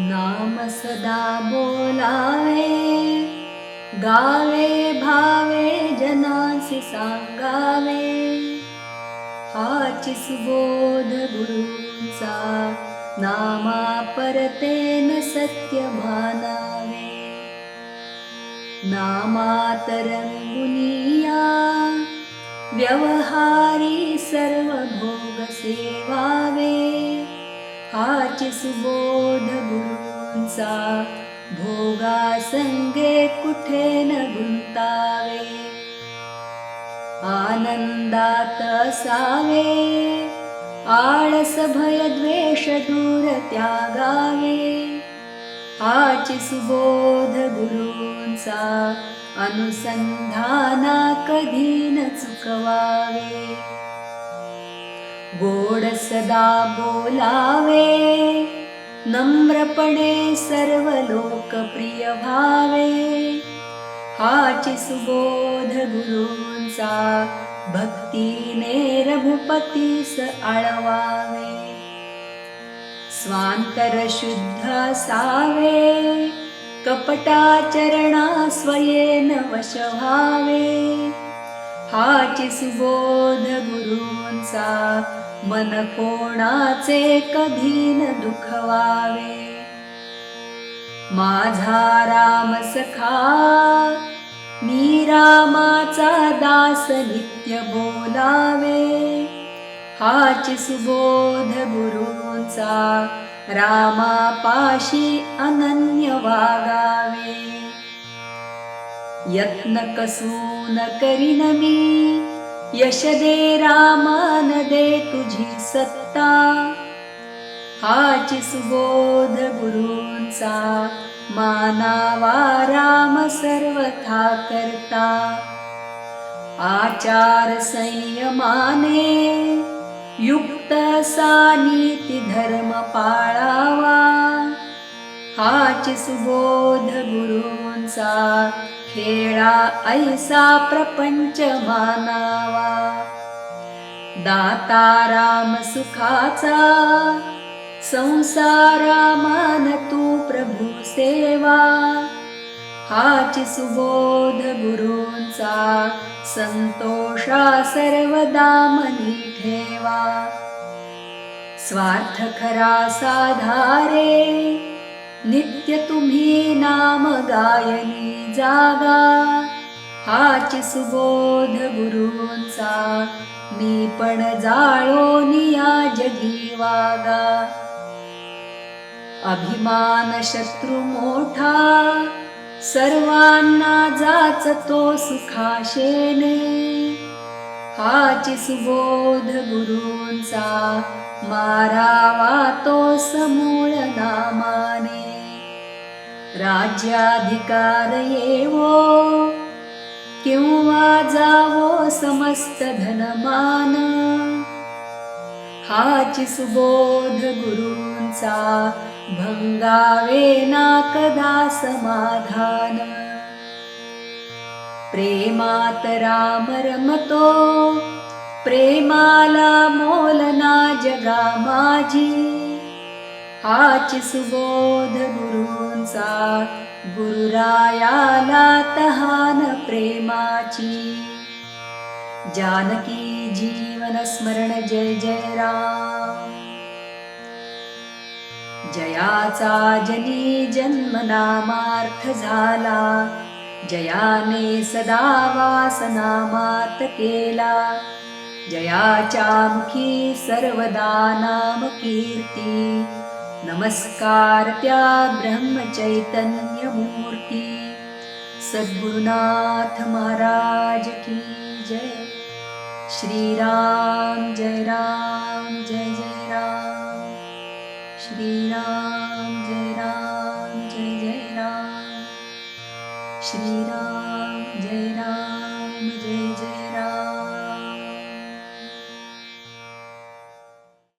नाम सदा बोलावे गावे भावे जनासी सांगावे। हाची सुबोध गुरूंचा नामा परतेन सत्य मानावे नामात रंगुनिया व्यवहारी सर्व भोग सेवावे हाची सुबोध गुरूंचा भोगा संगे कुठे न गुंतावे? आनंदात असावे आळस भय द्वेष दूर त्यागावे. हाची सुबोध गुरूंचा अनुसंधाना कधी न चुकवावे? गोड सदा बोलावे नम्रपणे सर्व लोकप्रिय भावे हाची सुबोध गुरूंचा भक्तीने रघुपतीस आळवावे. स्वांतर शुद्ध सावे कपटाचरणा स्वयेन वश व्हावे हाची सुबोध गुरु मन कोणाचे कधी न दुखवावे? माझा राम सखा मी रामाचा दास नित्य बोलावे. हाच सुबोध गुरूंचा रामापाशी अनन्य वागावे. यत्न कसून करीन मी यश दे रामान दे तुझी सत्ता. हाच सुबोध गुरूंचा मानावा राम सर्वथा करता. आचार संयमाने युक्त सानीती धर्म पाळावा. हाच सुबोध असा खेळा ऐसा प्रपंच मानावा। दाता राम सुखाचा संसारा मान तू प्रभू सेवा। हाची सुबोध गुरूंचा संतोषा सर्वदा मनी ठेवा। स्वार्थ खरा साधारे नित्य तुम्ही नाम गायली जागा. हाची सुबोध गुरूंचा मी पण जाळो निया जगी वागा. अभिमान शत्रू मोठा सर्वांना जाच तो सुखाशेने. हाची सुबोध गुरूंचा मारावा तो समूळ राज्याधिकार येवो किंवा जावो समस्त धनमान. हाची सुबोध गुरूंचा भंगावे ना कदा समाधान. प्रेमात राम रमतो प्रेमाला मोलना जगा माझी. हाची सुबोध तुमचा गुरुरायाला तहान प्रेमाची. जानकी जीवन स्मरण जय जय राम. जयाचा जनी जन्म नामार्थ झाला. जयाने सदा वासनामात केला. जयाच्या मुखी सर्वदा नाम कीर्ती. नमस्कार त्या ब्रह्मचैतन्य मूर्ती सद्गुरुनाथ महाराज की जय. श्रीराम जय राम जय जय राम. श्रीराम जय राम जय जय राम. श्रीराम जय राम.